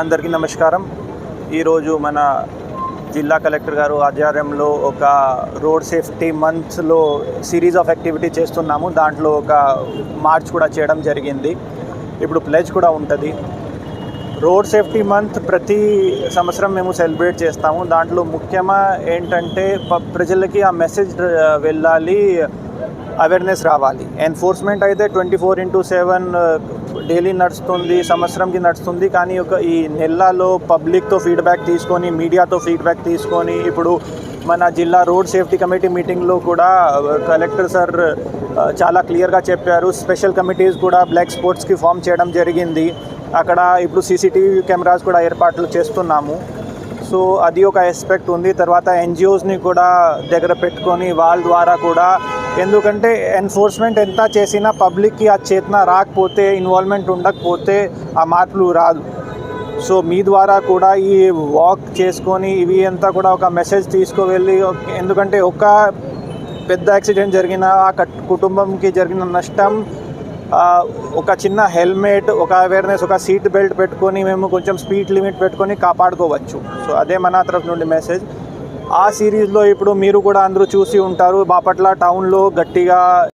అందరికీ నమస్కారం. ఈరోజు మన జిల్లా కలెక్టర్ గారు ఆధ్వర్యంలో ఒక రోడ్ సేఫ్టీ మంత్స్లో సిరీస్ ఆఫ్ యాక్టివిటీ చేస్తున్నాము. దాంట్లో ఒక మార్చ్ కూడా చేయడం జరిగింది. ఇప్పుడు ప్లెజ్ కూడా ఉంటుంది. రోడ్ సేఫ్టీ మంత్ ప్రతి సంవత్సరం మేము సెలబ్రేట్ చేస్తాము. దాంట్లో ముఖ్యంగా ఏంటంటే ప్రజలకి ఆ మెసేజ్ వెళ్ళాలి అవేర్నెస్ రావాలి. ఎన్ఫోర్స్మెంట్ అయితే twenty four into seven daily నడుస్తుంది సంవత్సరంకి నడుస్తుంది కానీ ఒక ఈ నెలలో పబ్లిక్తో ఫీడ్బ్యాక్ తీసుకొని మీడియాతో ఫీడ్బ్యాక్ తీసుకొని ఇప్పుడు మన జిల్లా రోడ్ సేఫ్టీ కమిటీ మీటింగ్లో కూడా కలెక్టర్ సార్ చాలా క్లియర్గా చెప్పారు. స్పెషల్ కమిటీస్ కూడా బ్లాక్ స్పోర్ట్స్కి ఫామ్ చేయడం జరిగింది. అక్కడ ఇప్పుడు సీసీటీవీ కెమెరాస్ కూడా ఏర్పాట్లు చేస్తున్నాము. సో అది ఒక ఎస్పెక్ట్ ఉంది. తర్వాత ఎన్జిఓస్ని కూడా దగ్గర పెట్టుకొని వాళ్ళ ద్వారా కూడా ఎందుకంటే ఎన్ఫోర్స్మెంట్ ఎంత చేసినా పబ్లిక్కి ఆ చేతన రాకపోతే ఇన్వాల్వ్మెంట్ ఉండకపోతే ఆ మార్పులు రాదు. సో మీ ద్వారా కూడా ఈ వాక్ చేసుకొని ఇవి అంతా కూడా ఒక మెసేజ్ తీసుకువెళ్ళి ఎందుకంటే ఒక పెద్ద యాక్సిడెంట్ జరిగిన ఆ కట్- కుటుంబంకి జరిగిన నష్టం ఒక చిన్న హెల్మెట్ ఒక అవేర్నెస్ ఒక సీట్ బెల్ట్ పెట్టుకొని మేము కొంచెం స్పీడ్ లిమిట్ పెట్టుకొని కాపాడుకోవచ్చు. సో అదే మన తరఫు నుండి మెసేజ్. ఆ సిరీస్లో ఇప్పుడు మీరు కూడా అందరూ చూసి ఉంటారు. బాపట్ల టౌన్లో గట్టిగా